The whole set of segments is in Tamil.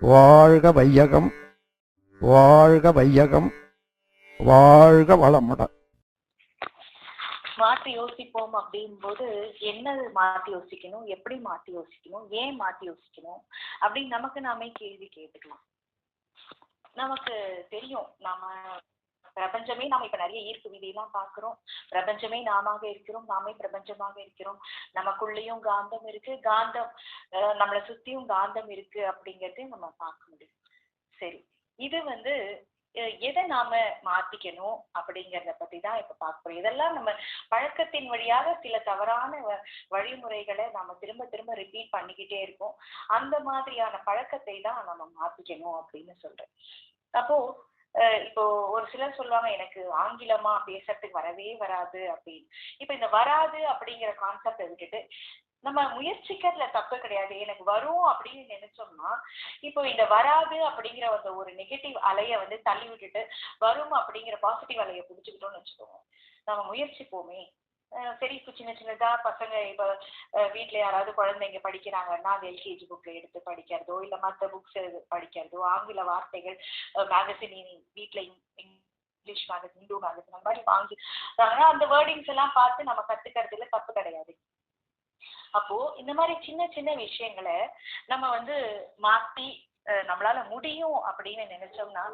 வாழ்க வையகம் வாழ்க வையகம் வாழ்க வளமுடன் மாத்தி யோசிப்போம் அப்படிங்கும்போது என்ன மாத்தி யோசிக்கணும் எப்படி மாத்தி யோசிக்கணும் ஏன் மாத்தி யோசிக்கணும் அப்படின்னு நமக்கு நாமே கேள்வி கேட்டுக்கலாம். நமக்கு தெரியும் நாம பிரபஞ்சமே நாம இப்ப நிறைய ஈர்ப்பு விதியெல்லாம் பாக்குறோம் பிரபஞ்சமே நாமாக இருக்கிறோம் நாமே பிரபஞ்சமாக இருக்கிறோம். நமக்குள்ளேயும் காந்தம் இருக்கு. காந்தம் அஹ், நம்மளை சுத்தியும் காந்தம் இருக்கு அப்படிங்கறதையும் நம்ம பார்க்க முடியும். சரி. இது வந்து அஹ், எதை நாம மாத்திக்கணும் அப்படிங்கறத பத்தி தான் இப்ப பார்க்க போறோம். இதெல்லாம் நம்ம பழக்கத்தின் வழியாக சில தவறான வழிமுறைகளை நாம திரும்ப திரும்ப ரிப்பீட் பண்ணிக்கிட்டே இருக்கோம். அந்த மாதிரியான பழக்கத்தை தான் நம்ம மாத்திக்கணும் அப்படின்னு சொல்றேன். அப்போ இப்போ ஒரு சிலர் சொல்லுவாங்க எனக்கு ஆங்கிலமா பேசுறதுக்கு வரவே வராது அப்படின்னு. இப்ப இந்த வராது அப்படிங்கிற கான்செப்டை விட்டுட்டு நம்ம முயற்சிக்கிறதுல தப்பு கிடையாது. எனக்கு வரும் அப்படின்னு நினைச்சோம்னா இப்போ இந்த வராது அப்படிங்கிற அந்த ஒரு நெகட்டிவ் அலைய வந்து தள்ளி விட்டுட்டு வரும் அப்படிங்கிற பாசிட்டிவ் அலைய புடிச்சுக்கிட்டோம்னு வச்சுக்கோங்க. நம்ம முயற்சிப்போமே. சரி இப்போ சின்ன சின்னதாக பசங்க இப்போ வீட்டில் யாராவது குழந்தைங்க படிக்கிறாங்கன்னா அது எல்கேஜி புக்கில் எடுத்து படிக்கிறதோ இல்லை மற்ற புக்ஸ் படிக்கிறதோ ஆங்கில வார்த்தைகள் மேகசின் வீட்டில் இங்கிலீஷ் மேகசின் இந்து மேகசின் அந்த மாதிரி வாங்கி அந்த வேர்டிங்ஸ் எல்லாம் பார்த்து நம்ம கற்றுக்கிறதுல தப்பு கிடையாது. அப்போ இந்த மாதிரி சின்ன சின்ன விஷயங்களை நம்ம வந்து மாத்தி நம்மளால முடியும் அப்படின்னு நினைச்சோம்னா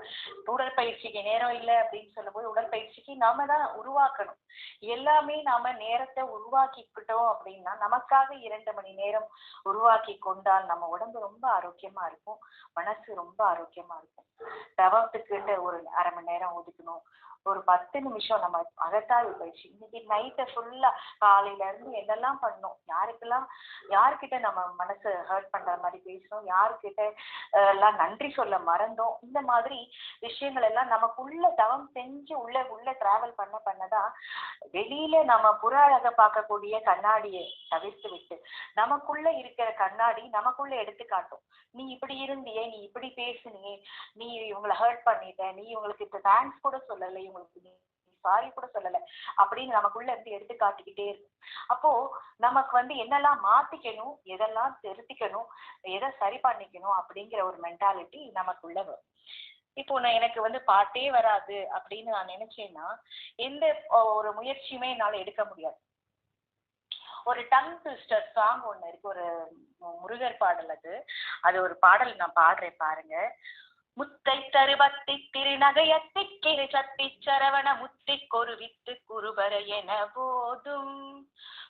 உடற்பயிற்சிக்கு நேரம் இல்லை அப்படின்னு சொல்லும்போது உடற்பயிற்சிக்கு நாம தான் உருவாக்கணும். எல்லாமே நாம நேரத்தை உருவாக்கிக்கிட்டோம் அப்படின்னா நமக்காக இரண்டு மணி நேரம் உருவாக்கி கொண்டால் நம்ம உடம்பு ரொம்ப ஆரோக்கியமா இருக்கும். மனசு ரொம்ப ஆரோக்கியமா இருக்கும். தவத்துக்கிட்ட ஒரு அரை மணி நேரம் ஒதுக்கணும். ஒரு பத்து நிமிஷம் நம்ம அகத்தாய்வு பயிற்சி இன்னைக்கு நைட்டை ஃபுல்லா காலையில இருந்து என்னெல்லாம் பண்ணோம்? யாருக்கெல்லாம் யார்கிட்ட நம்ம மனசு ஹர்ட் பண்ற மாதிரி பேசணும் யாருக்கிட்ட எல்லாம் நன்றி சொல்ல மறந்தோம்? இந்த மாதிரி விஷயங்கள் எல்லாம் நமக்குள்ள தவம் செஞ்சு உள்ள உள்ள டிராவல் பண்ண பண்ணதான் வெளியில நம்ம புற அழக பார்க்கக்கூடிய கண்ணாடியை தவிர்த்து விட்டு நமக்குள்ள இருக்கிற கண்ணாடி நமக்குள்ள எடுத்து காட்டும் நீ இப்படி இருந்தியே நீ இப்படி பேசுனியே நீ இவங்களை ஹர்ட் பண்ணிட்ட நீ இவங்களுக்கு இப்ப தேங்க்ஸ் கூட சொல்லலை இவங்களுக்கு நீ சாரி கூட சொல்லல. அப்படின்னு நமக்குள்ள இருந்து எடுத்து காட்டிக்கிட்டே இருக்கும். அப்போ நமக்கு வந்து என்னெல்லாம் மாத்திக்கணும் எதெல்லாம் திருத்திக்கணும் எதை சரி பண்ணிக்கணும் அப்படிங்கிற ஒரு மென்டாலிட்டி நமக்குள்ள வரும். இப்போ நான் எனக்கு வந்து பாட்டே வராது அப்படின்னு நான் நினைச்சேன்னா எந்த ஒரு முயற்சியுமே என்னால எடுக்க முடியாது. ஒரு டங் ட்விஸ்டர் சாங் ஒண்ணு இருக்கு ஒரு முருகர் பாடல் அது. அது ஒரு பாடல் நான் பாடுறேன் பாருங்க. முத்தை தருவத்தி திருநகையத்தி கிளி சத்தி சரவண முத்தி கொருவித்து குருபர என போதும்.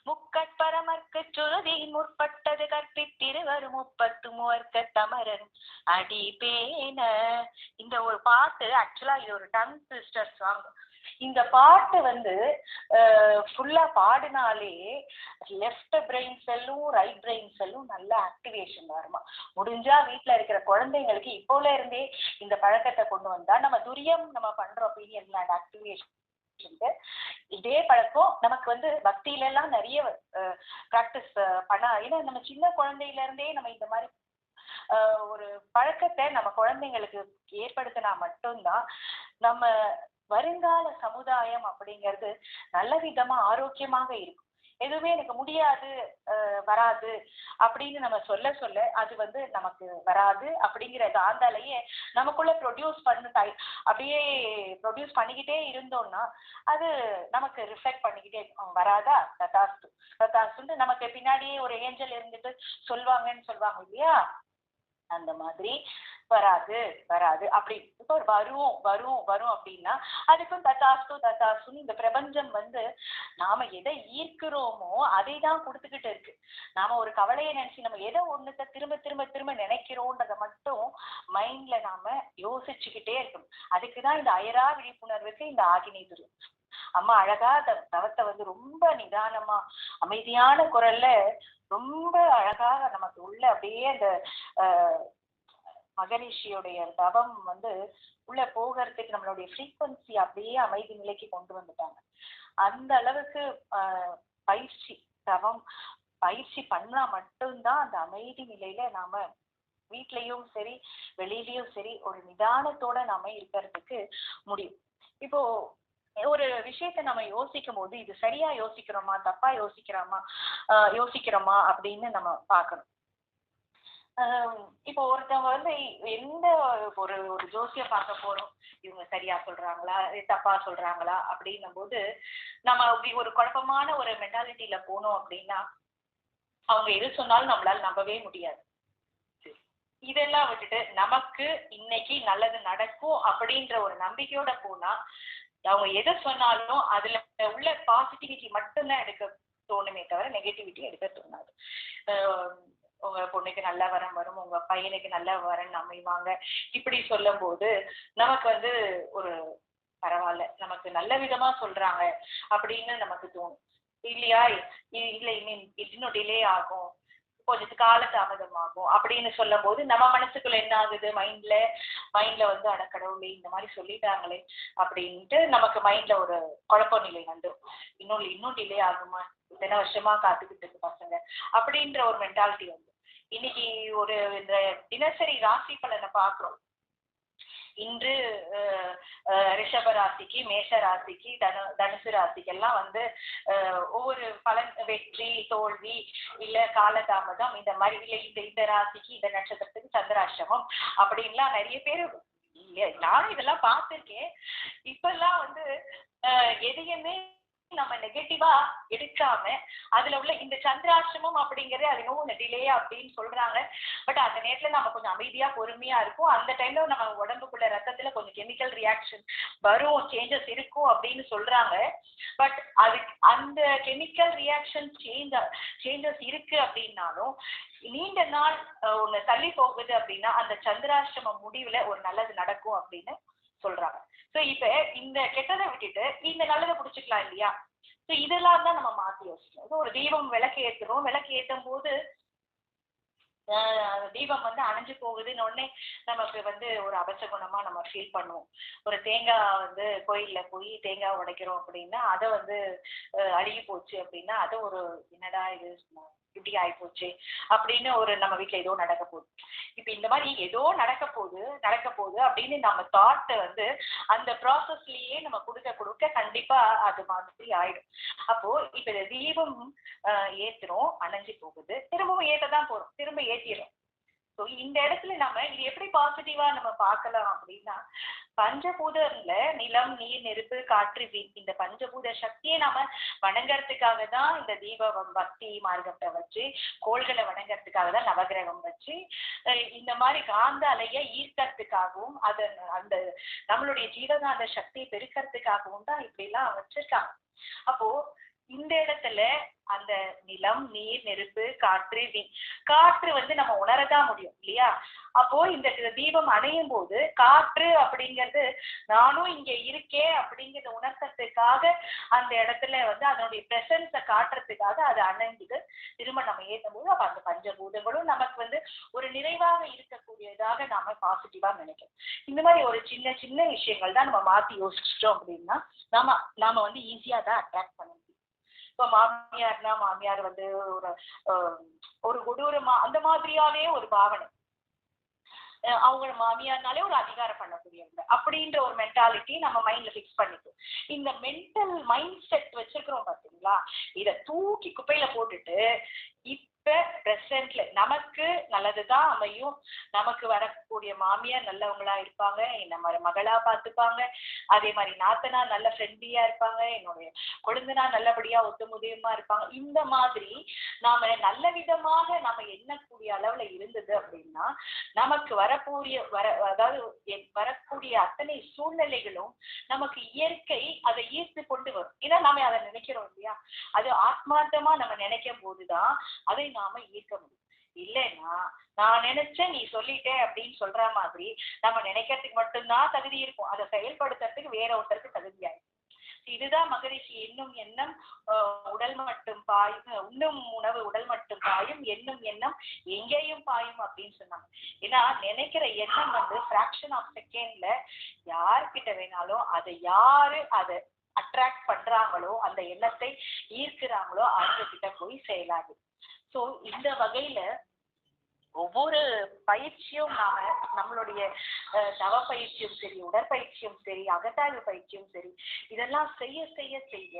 முக்கட்பரமர்க்கு சுருதி முற்பட்டது கற்பித்திருவரு முப்பத்து மூவர்க்க தமரன் அடி பேன இந்த ஒரு பாட்டு ஆக்சுவலா இது ஒரு டங் ட்விஸ்டர் சாங் இந்த பாட்டு வந்து ஃபுல்லா பாடினாலே லெஃப்ட் பிரெயின் செல்லும் ரைட் பிரெயின் செல்லும் நல்ல ஆக்டிவேஷன் வருமா? முடிஞ்சா வீட்டுல இருக்கிற குழந்தைங்களுக்கு இப்போல இருந்தே இந்த பழக்கத்தை கொண்டு வந்தா நம்ம துரியம் நம்ம பண்றோம் பீனியல் கிளாண்ட் ஆக்டிவேஷன் இதே பழக்கம் நமக்கு வந்து பக்தியில எல்லாம் நிறைய ப்ராக்டிஸ் பண்ண. ஏன்னா நம்ம சின்ன குழந்தையில இருந்தே நம்ம இந்த மாதிரி ஒரு பழக்கத்தை நம்ம குழந்தைங்களுக்கு ஏற்படுத்தினா மட்டும்தான் நம்ம வருங்கால சமுதாயம் அப்படிங்கிறது நல்ல விதமா ஆரோக்கியமாக இருக்கும். எதுவுமே எனக்கு முடியாது அஹ், வராது அப்படின்னு நம்ம சொல்ல சொல்ல அது வந்து நமக்கு வராது அப்படிங்கிற காந்தாலேயே நமக்குள்ள ப்ரொடியூஸ் பண்ண அப்படியே ப்ரொடியூஸ் பண்ணிக்கிட்டே இருந்தோம்னா அது நமக்கு ரிஃப்ளெக்ட் பண்ணிக்கிட்டே இருக்கும். வராதா? ததாஸ்து ததாஸ்துன்னு நமக்கு பின்னாடியே ஒரு ஏஞ்சல் இருந்துட்டு சொல்வாங்கன்னு சொல்லுவாங்க இல்லையா? அந்த மாதிரி வராது வராது. அப்படி இப்போ வரும் வரும் வரும் அப்படின்னா அதுக்கும் தத்தாஸ்து தத்தாசுன்னு இந்த பிரபஞ்சம் வந்து நாம எதை ஈர்க்கிறோமோ அதை தான் கொடுத்துக்கிட்டு இருக்கு. நாம ஒரு கவலையை நினைச்சு நம்ம எதை ஒண்ணுத்த திரும்ப திரும்ப திரும்ப நினைக்கிறோன்றதை மட்டும் மைண்ட்ல நாம யோசிச்சுக்கிட்டே இருக்கணும். அதுக்குதான் இந்த அயரா விழிப்புணர்வுக்கு இந்த ஆகினை துரியம் அம்மா அழகா அந்த தவத்தை வந்து ரொம்ப நிதானமா அமைதியான குரல்ல ரொம்ப அழகாக நமக்கு உள்ள அப்படியே அந்த ஆஹ் மகரிஷியுடைய தவம் வந்து உள்ள போகிறதுக்கு நம்மளுடைய ஃப்ரீக்வன்சி அப்படியே அமைதி நிலைக்கு கொண்டு வந்துட்டாங்க. அந்த அளவுக்கு பயிற்சி தவம் பயிற்சி பண்ணா மட்டும்தான் அந்த அமைதி நிலையில நாம வீட்லயும் சரி வெளியிலயும் சரி ஒரு நிதானத்தோட நாம இருக்கிறதுக்கு முடியும். இப்போ ஒரு விஷயத்த நம்ம யோசிக்கும் போது இது சரியா யோசிக்கிறோமா தப்பா யோசிக்கிறோமா யோசிக்கிறோமா அப்படின்னு நம்ம பார்க்கணும். இப்போ ஒருத்தவங்க வந்து எந்த ஒரு ஒரு ஜோசியம் பார்க்க போறோம்? இவங்க சரியா சொல்றாங்களா? தப்பாக தப்பா சொல்றாங்களா? அப்படின்னும் போது நம்ம அப்படி ஒரு குழப்பமான ஒரு மென்டாலிட்டியில போனோம் அப்படின்னா அவங்க எது சொன்னாலும் நம்மளால நம்பவே முடியாது. இதெல்லாம் விட்டுட்டு நமக்கு இன்னைக்கு நல்லது நடக்கும் அப்படின்ற ஒரு நம்பிக்கையோட போனா அவங்க எதை சொன்னாலும் அதுல உள்ள பாசிட்டிவிட்டி மட்டும்தான் எடுக்க தோணுமே தவிர நெகட்டிவிட்டி எடுக்க தோணாது. உங்க பொண்ணுக்கு நல்ல வரம் வரும் உங்க பையனுக்கு நல்ல வரன் அமைவாங்க. இப்படி சொல்லும் போது நமக்கு வந்து ஒரு பரவாயில்ல நமக்கு நல்ல விதமா சொல்றாங்க அப்படின்னு நமக்கு தோணும். இல்லையா? இ- இல்ல இன்னும் இன்னும் டிலே ஆகும். கொஞ்சம் கால தாமதமாகும் அப்படின்னு சொல்லும் போது நம்ம மனசுக்குள்ள என்ன ஆகுது? மைண்ட்ல மைண்ட்ல வந்து அட கடவுளே இந்த மாதிரி சொல்லிட்டாங்களே அப்படின்ட்டு நமக்கு மைண்ட்ல ஒரு குழப்ப நிலை வந்துடும் இன்னும் இன்னும் டிலே ஆகுமா? இத்தனை வருஷமா காத்துக்கிட்டு இருக்கு பசங்க அப்படின்ற ஒரு மென்டாலிட்டி வந்து இன்னைக்கு ஒரு இந்த தினசரி ராசி பலனை பாக்குறோம் இன்று ரிஷப ராசிக்கு மேஷ ராசிக்கு தனு தனுசு ராசிக்கெல்லாம் வந்து ஒவ்வொரு பலன் வெற்றி தோல்வி இல்ல காலதாமதம் இந்த மாதிரி இல்ல இந்த இந்த ராசிக்கு இந்த நட்சத்திரத்துக்கு சந்திராஷ்டமம் அப்படின்லாம் நிறைய பேர் இல்ல, நானும் இதெல்லாம் பார்த்திருக்கேன். இப்பெல்லாம் வந்து எதையுமே நம்ம நெகட்டிவா எடுக்காம அதுல உள்ள இந்த சந்திராஷ்டமம் அப்படிங்கறது அது இன்னும் டிலே அப்படின்னு சொல்றாங்க. பட் அந்த நேரத்துல நம்ம கொஞ்சம் அமைதியா பொறுமையா இருக்கும் அந்த டைம்ல நம்ம உடம்புக்குள்ள ரத்தத்துல கொஞ்சம் கெமிக்கல் ரியாக்ஷன் வரும் சேஞ்சஸ் இருக்கும் அப்படின்னு சொல்றாங்க. பட் அது அந்த கெமிக்கல் ரியாக்ஷன் சேஞ்ச் சேஞ்சஸ் இருக்கு அப்படின்னாலும் நீண்ட நாள் ஒண்ணு தள்ளி போகுது அப்படின்னா அந்த சந்திராஷ்டிரம முடிவுல ஒரு நல்லது நடக்கும் அப்படின்னு சொல்றாங்க. சோ இப்ப இந்த கெட்டதை விட்டுட்டு இந்த நல்லதை புடிச்சுக்கலாம் இல்லையா? சோ இதெல்லாம் தான் நம்ம மாத்தி யோசிக்கணும். ஒரு தீபம் விளக்கு ஏத்துறோம். விளக்கு ஏத்தும் போது ஆஹ் தீபம் வந்து அணைஞ்சு போகுதுன்னு உடனே நமக்கு வந்து ஒரு அபசகுணமா நம்ம ஃபீல் பண்ணுவோம். ஒரு தேங்காய் வந்து கோயில்ல போய் தேங்காய் உடைக்கிறோம் அப்படின்னா அதை வந்து அழுகி போச்சு அப்படின்னா அதை ஒரு என்னடா இது இப்படி ஆயிப்போச்சு அப்படின்னு ஒரு நம்ம வீட்டுல ஏதோ நடக்க போகுது. இப்ப இந்த மாதிரி ஏதோ நடக்க போகுது நடக்க போகுது அப்படின்னு நம்ம தாட்டை வந்து அந்த ப்ராசஸ்லயே நம்ம கொடுக்க கொடுக்க கண்டிப்பா அது மாதிரி ஆயிடும். அப்போ இப்ப இந்த தீபம் ஏத்துறோம் அணைஞ்சு போகுது. திரும்பவும் ஏத்ததான் போறோம். திரும்ப ஏத்திடுறோம். ஸோ இந்த இடத்துல நம்ம இது எப்படி பாசிட்டிவா நம்ம பார்க்கலாம் அப்படின்னா பஞ்சபூதம்ல நிலம் நீர் நெருப்பு காற்று வீ இந்த பஞ்சபூத சக்தியை நாம வணங்கறதுக்காக தான் இந்த தீப பக்தி மார்க்கத்தை வச்சு கோள்களை வணங்கறதுக்காக தான் நவகிரகம் வச்சு இந்த மாதிரி காந்த அலையை ஈர்க்கறதுக்காகவும் அதை அந்த நம்மளுடைய ஜீவகாந்த சக்தியை பெருக்கிறதுக்காகவும் தான் இப்படி எல்லாம் வச்சிருக்காங்க. அப்போ இந்த இடத்துல அந்த நிலம் நீர் நெருப்பு காற்று வீண் காற்று வந்து நம்ம உணரதான் முடியும் இல்லையா? அப்போ இந்த தீபம் அணையும் போது காற்று அப்படிங்கிறது நானும் இங்க இருக்கேன் அப்படிங்கிறத உணர்த்ததுக்காக அந்த இடத்துல வந்து அதனுடைய பிரசன்ஸ காட்டுறதுக்காக அது அணைஞ்சுது திரும்ப நம்ம ஏற்றும் போது அப்ப அந்த பஞ்சபூதங்களும் நமக்கு வந்து ஒரு நிறைவாக இருக்கக்கூடியதாக நாம பாசிட்டிவா நினைக்கிறோம். இந்த மாதிரி ஒரு சின்ன சின்ன விஷயங்கள் தான் நம்ம மாத்தி யோசிச்சிட்டோம் அப்படின்னா நாம நாம வந்து ஈஸியா தான் அட்ராக்ட் பண்ணணும் இப்ப மாமியார்னா மாமியார் வந்து ஒரு ஒரு கொடூரமா அந்த மாதிரியாவே ஒரு பாவனை. அவங்க மாமியார்னாலே ஒரு அதிகாரம் பண்ணக்கூடியவங்க. அப்படின்ற ஒரு மென்டாலிட்டி நம்ம மைண்ட்ல ஃபிக்ஸ் பண்ணிக்கும். இந்த மென்டல் மைண்ட் செட் வச்சிருக்கிறோம் பாத்தீங்களா? இத தூக்கி குப்பையில போட்டுட்டு ப்ரெசன்ட்ல நமக்கு நல்லதுதான் அமையும். நமக்கு வரக்கூடிய மாமியார் நல்லவங்களா இருப்பாங்க. நம்ம மகளா பார்த்துப்பாங்க. அதே மாதிரி நாத்தனா நல்ல ஃப்ரெண்ட்லியா இருப்பாங்க. என்னுடைய கொழுந்தனா நல்லபடியா ஒத்துமுதியமா இருப்பாங்க. இந்த மாதிரி நாம நல்ல விதமாக நாம எண்ணக்கூடிய அளவுல இருந்தது அப்படின்னா நமக்கு வரக்கூடிய வர அதாவது வரக்கூடிய அத்தனை சூழ்நிலைகளும் நமக்கு இயற்கை அதை ஈர்த்து கொண்டு வரும். ஏன்னா நாம அதை நினைக்கிறோம் இல்லையா? அது ஆத்மார்த்தமா நம்ம நினைக்கும் போதுதான் அதை நாம ஈர்க்க முடியும். இல்லைன்னா நான் நினைச்சேன் நீ சொல்லிட்டேன் அப்படின்னு சொல்ற மாதிரி நம்ம நினைக்கிறதுக்கு மட்டும்தான் தகுதி இருக்கும். அதை செயல்படுத்துறதுக்கு வேற ஒருத்தருக்கு தகுதியாயிடும் இதுதான் மகரிஷி என்னும் எண்ணம் உடல் மட்டும் பாயும் உண்ணும் உணவு உடல் மட்டும் பாயும் என்னும் எண்ணம் எங்கேயும் பாயும் அப்படின்னு சொன்னாங்க. ஏன்னா நினைக்கிற எண்ணம் வந்து பிராக்ஷன் ஆஃப் செகண்ட்ல யார்கிட்ட வேணாலும் அதை யாரு அதை அட்ராக்ட் பண்றாங்களோ அந்த எண்ணத்தை ஈர்க்கிறாங்களோ அவங்க கிட்ட போய் செயலாது. ஸோ இந்த வகையில ஒவ்வொரு பயிற்சியும் நாம நம்மளுடைய தவ பயிற்சியும் சரி உடற்பயிற்சியும் சரி அகத்தாய்வு பயிற்சியும் சரி இதெல்லாம் செய்ய செய்ய செய்ய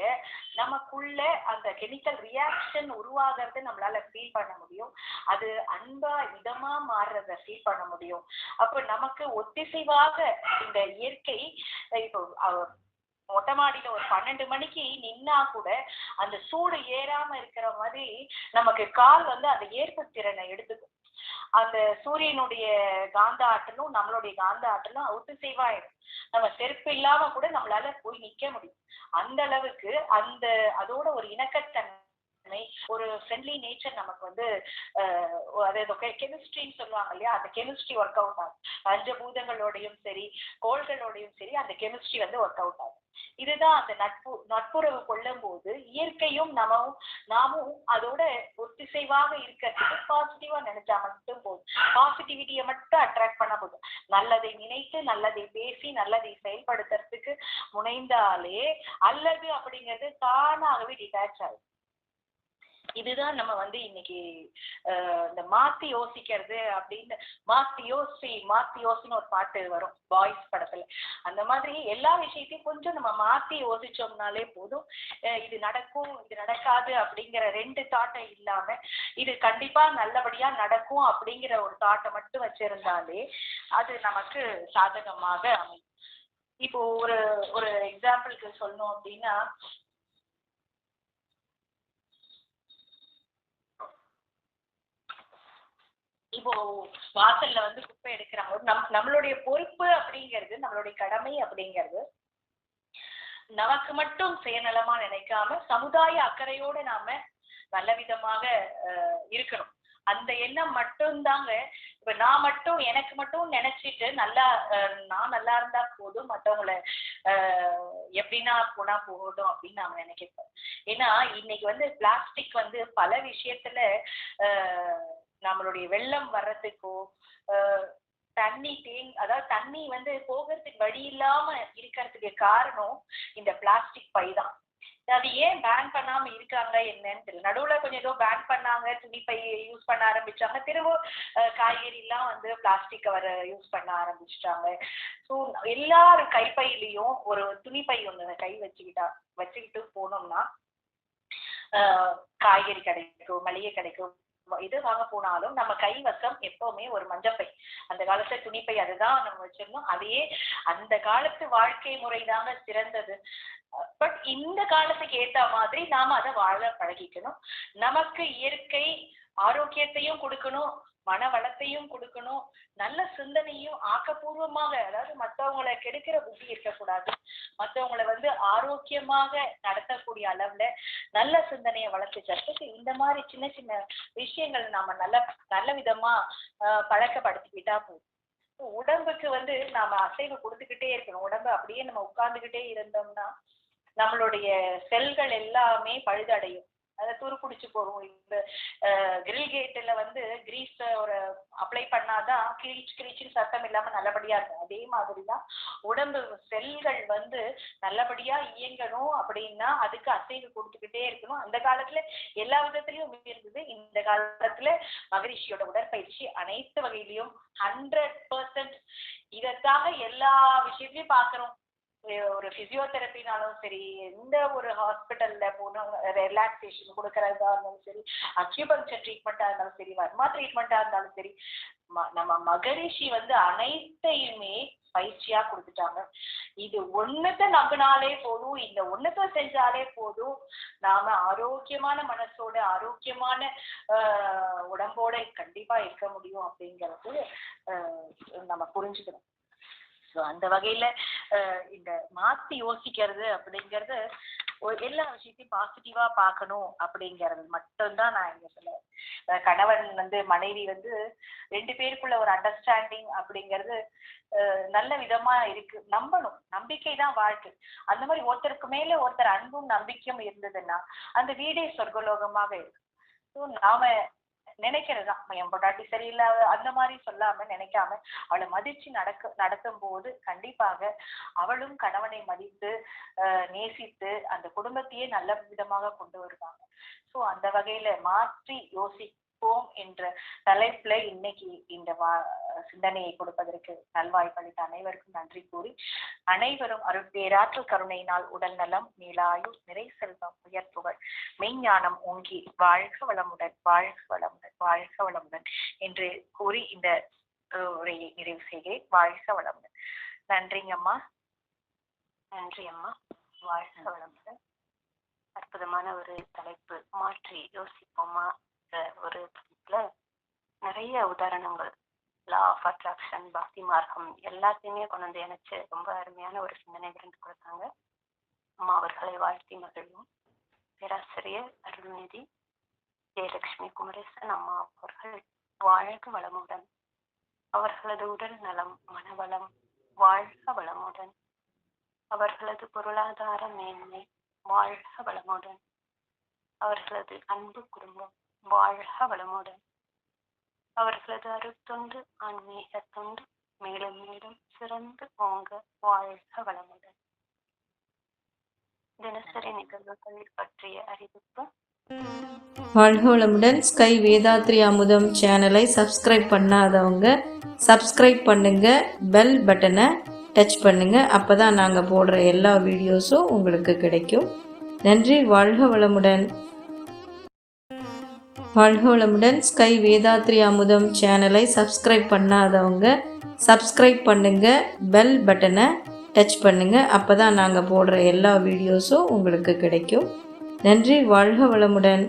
நமக்குள்ள அந்த கெமிக்கல் ரியாக்ஷன் உருவாகிறத நம்மளால ஃபீல் பண்ண முடியும். அது அன்பா இதமா மாறுறத ஃபீல் பண்ண முடியும். அப்ப நமக்கு ஒத்திசைவாக இந்த இயற்கை இப்போ மொட்டை மாடியில ஒரு பன்னெண்டு மணிக்கு நின்னா கூட அந்த சூடு ஏறாம இருக்கிற மாதிரி நமக்கு கால் வந்து அந்த ஏற்பு திறனை எடுத்துக்கும். அந்த சூரியனுடைய காந்த ஆற்றலும் நம்மளுடைய காந்த ஆற்றலும் ஒத்திசைவாயிடும் நம்ம செருப்பு இல்லாம கூட நம்மளால போய் நிக்க முடியும். அந்த அளவுக்கு அந்த அதோட ஒரு இணக்கத்தன்மை ஒரு ஃப்ரெண்ட்லி நேச்சர் நமக்கு வந்து அதாவது கெமிஸ்ட்ரின்னு சொல்லுவாங்க இல்லையா? அந்த கெமிஸ்ட்ரி ஒர்க் அவுட் ஆகும். பஞ்சபூதங்களோடையும் சரி கோள்களோடையும் சரி அந்த கெமிஸ்ட்ரி வந்து ஒர்க் அவுட் ஆகும். இதுதான் அந்த நட்பு நட்புறவு கொள்ளும் போது இயற்கையும் நமவும் நாமும் அதோட ஒத்திசைவாக இருக்கிறதுக்கு பாசிட்டிவா நினைச்சா மட்டும் போதும் பாசிட்டிவிட்டியை மட்டும் அட்ராக்ட் பண்ண போதும் நல்லதை நினைத்து நல்லதை பேசி நல்லதை செயல்படுத்துறதுக்கு முனைந்தாலே அல்லது அப்படிங்கிறது தானாகவே டிட்டாச் ஆகும் இதுதான் நம்ம வந்து இன்னைக்கு இந்த மாத்தி யோசிக்கிறது அப்படின்னு மாத்தி யோசி மாத்தி யோசின்னு ஒரு பாட்டு வரும் பாய்ஸ் படத்துல. அந்த மாதிரி எல்லா விஷயத்தையும் கொஞ்சம் நம்ம மாத்தி யோசிச்சோம்னாலே போதும். இது நடக்கும் இது நடக்காது அப்படிங்கிற ரெண்டு தாட்டை இல்லாம இது கண்டிப்பா நல்லபடியா நடக்கும் அப்படிங்கிற ஒரு தாட்டை மட்டும் வச்சிருந்தாலே அது நமக்கு சாதகமாக அமையும். இப்போ ஒரு ஒரு எக்ஸாம்பிளுக்கு சொல்லணும் அப்படின்னா இப்போ வாசல்ல வந்து குப்பை எடுக்கிறாங்க. நம் நம்மளுடைய பொறுப்பு அப்படிங்கிறது நம்மளுடைய கடமை அப்படிங்கிறது நமக்கு மட்டும் சுயநலமா நினைக்காம சமுதாய அக்கறையோட நாம நல்ல விதமாக இருக்கணும். அந்த எண்ணம் மட்டும்தாங்க. இப்ப நான் மட்டும் எனக்கு மட்டும் நினைச்சிட்டு நல்லா அஹ், நான் நல்லா இருந்தா போதும் மற்றவங்களை ஆஹ் எப்படின்னா போனா போகட்டும் அப்படின்னு நாம நினைக்கிறோம் ஏன்னா இன்னைக்கு வந்து பிளாஸ்டிக் வந்து பல விஷயத்துல ஆஹ் நம்மளுடைய வெள்ளம் வர்றதுக்கோ தண்ணி தேங் அதாவது தண்ணி வந்து போகிறதுக்கு வழி இல்லாம இருக்கிறதுக்கு காரணம் இந்த பிளாஸ்டிக் பை தான். அது ஏன் பேன் பண்ணாம இருக்காங்க என்னன்னு தெரியல. நடுவுல கொஞ்சம் ஏதோ பேன் பண்ணாங்க துணி பை யூஸ் பண்ண ஆரம்பிச்சாங்க திரும்ப காய்கறி எல்லாம் வந்து பிளாஸ்டிக் கவர் யூஸ் பண்ண ஆரம்பிச்சிட்டாங்க. ஸோ எல்லாரும் கைப்பையிலையும் ஒரு துணிப்பை ஒண்ணு கை வச்சுக்கிட்டா வச்சுக்கிட்டு போனோம்னா காய்கறி கிடைக்கும் மளிகை கிடைக்கும் இது வாங்க போனாலும் நம்ம கைவசம் எப்பவுமே ஒரு மஞ்சப்பை. அந்த காலத்துல துணிப்பை அதுதான் நம்ம வச்சிருந்தோம். அதையே அந்த காலத்து வாழ்க்கை முறைதாங்க சிறந்தது. பட் இந்த காலத்துக்கு ஏத்த மாதிரி நாம அதை வாழ பழகிக்கணும். நமக்கு இயற்கை ஆரோக்கியத்தையும் கொடுக்கணும் மன வளத்தையும் கொடுக்கணும் நல்ல சிந்தனையும் ஆக்கப்பூர்வமாக அதாவது மத்தவங்களை கெடுக்கிற புத்தி இருக்கக்கூடாது. மத்தவங்களை வந்து ஆரோக்கியமாக நடத்தக்கூடிய அளவுல நல்ல சிந்தனையை வளர்த்து வளர்த்துக்கிறதுக்கு இந்த மாதிரி சின்ன சின்ன விஷயங்கள் நாம நல்ல நல்ல விதமா ஆஹ் பழக்கப்படுத்திக்கிட்டா போதும். உடம்புக்கு வந்து நாம அசைவு கொடுத்துக்கிட்டே இருக்கணும். உடம்பு அப்படியே நம்ம உட்கார்ந்துகிட்டே இருந்தோம்னா நம்மளுடைய செல்கள் எல்லாமே பழுதடையும். அதை துருப்பிடிச்சு போகும் இந்த கிரில் கேட்டில் வந்து கிரீஸ் ஒரு அப்ளை பண்ணாதான் கிரீச் கிரீச்சின்னு சத்தம் இல்லாமல் நல்லபடியா இருக்கும். அதே மாதிரிதான் உடம்பு செல்கள் வந்து நல்லபடியா இயங்கணும் அப்படின்னா அதுக்கு அசைவு கொடுத்துக்கிட்டே இருக்கணும். அந்த காலத்துல எல்லா விதத்திலயும் இருந்தது இந்த காலத்துல மகரிஷியோட உடற்பயிற்சி அனைத்து வகையிலையும் ஹண்ட்ரட் பர்சன்ட் இதற்காக எல்லா விஷயத்தையும் பாக்குறோம் ஒரு பிசியோதெரப்பினாலும் சரி எந்த ஒரு ஹாஸ்பிட்டல்ல போனோம் ரிலாக்ஸேஷன் கொடுக்கறதா இருந்தாலும் சரி அக்யூபங்சர் ட்ரீட்மெண்டா இருந்தாலும் சரி வர்மா ட்ரீட்மெண்டா இருந்தாலும் சரி ம- நம்ம மகரிஷி வந்து அனைத்தையுமே பயிற்சியா கொடுத்துட்டாங்க. இது ஒண்ணுத்த நம்பினாலே போதும் இந்த ஒண்ணுத்த செஞ்சாலே போதும். நாம ஆரோக்கியமான மனசோட ஆரோக்கியமான ஆஹ் உடம்போட கண்டிப்பா இருக்க முடியும் அப்படிங்கறது ஆஹ் நம்ம புரிஞ்சுக்கணும். ஸோ அந்த வகையில இந்த மாத்தி யோசிக்கிறது அப்படிங்கிறது ஒரு எல்லா விஷயத்தையும் பாசிட்டிவா பார்க்கணும் அப்படிங்கிறது மட்டும்தான் நான் இங்க சொல்ல கணவன் வந்து மனைவி வந்து ரெண்டு பேருக்குள்ள ஒரு அண்டர்ஸ்டாண்டிங் அப்படிங்கிறது அஹ் நல்ல விதமா இருக்கு. நம்பணும். நம்பிக்கை தான் வாழ்க்கை. அந்த மாதிரி ஒருத்தருக்கு மேல ஒருத்தர் அன்பும் நம்பிக்கையும் இருந்ததுன்னா அந்த வீடே சொர்க்கலோகமாக இருக்கும். ஸோ நாம நினைக்கிறதுதான். என் பொண்டாட்டி சரியில்லை அந்த மாதிரி சொல்லாம நினைக்காம அவளை மதிச்சு நடக்க நடத்தும் போது கண்டிப்பாக அவளும் கணவனை மதித்து நேசித்து அந்த குடும்பத்தையே நல்ல விதமாக கொண்டு வருவாங்க. சோ அந்த வகையில மாற்றி யோசி யோசிப்போம் என்ற தலைப்புல இன்னைக்கு இந்த வா- சிந்தனையை கொடுப்பதற்கு நல்வாய்ப்பளித்த அனைவருக்கும் நன்றி கூறி அனைவரும் அருட்பேராற்றல் கருணையினால் உடல் நலம் நீலாயு நிறை செல்வம் உயர்ப்புகள் மெய்ஞானம் ஓங்கி வாழ்க வளமுடன் வாழ்க வளமுடன். வாழ்க வளமுடன் என்று கூறி இந்த உரையை நிறைவு செய்கிறேன். வாழ்க வளமுடன். நன்றிங்கம்மா. நன்றி அம்மா வாழ்க வளமுடன். அற்புதமான ஒரு தலைப்பு மாற்றி யோசிப்போமா? ஒரு நிறைய உதாரணங்கள். லா ஆஃப் அட்ராக்ஷன் பக்தி மார்க்கம் எல்லாத்தையுமே கொண்டு வந்து இணைச்சு ரொம்ப அருமையான ஒரு சிந்தனை விருந்து கொடுத்தாங்க. அம்மா அவர்களை வாழ்த்தி மகிழ்வோம். பேராசிரியர் அருள்நிதி ஜெயலட்சுமி குமரேசன் அம்மா அவர்கள் வாழ்க வளமுடன். அவர்களது உடல் நலம் மனவளம் வாழ்க வளமுடன். அவர்களது பொருளாதார மேன்மை வாழ்க வளமுடன். அவர்களது அன்பு குடும்பம் வாழ்க வளமுடன். அவர்களது அருத்தொண்டு ஆன்மீக தொண்டு மேலும் மேலும் சிறந்து ஓங்க வாழ்க வளமுடன். தினசரி நிகழ்வுகள் பற்றிய அறிவிப்பு வாழ்கோளமுடன் ஸ்கை வேதாத்ரி அமுதம் சேனலை சப்ஸ்கிரைப் பண்ணாதவங்க சப்ஸ்கிரைப் பண்ணுங்க பெல் பட்டனை டச் பண்ணுங்க. அப்பதான் நாங்கள் போடுற எல்லா வீடியோஸும் உங்களுக்கு கிடைக்கும். நன்றி வாழ்க வளமுடன் வாழ்கோளமுடன் ஸ்கை வேதாத்ரி அமுதம் சேனலை சப்ஸ்கிரைப் பண்ணாதவங்க சப்ஸ்கிரைப் பண்ணுங்க பெல் பட்டனை டச் பண்ணுங்க. அப்பதான் நாங்கள் போடுற எல்லா வீடியோஸும் உங்களுக்கு கிடைக்கும். நன்றி வாழ்க வளமுடன்.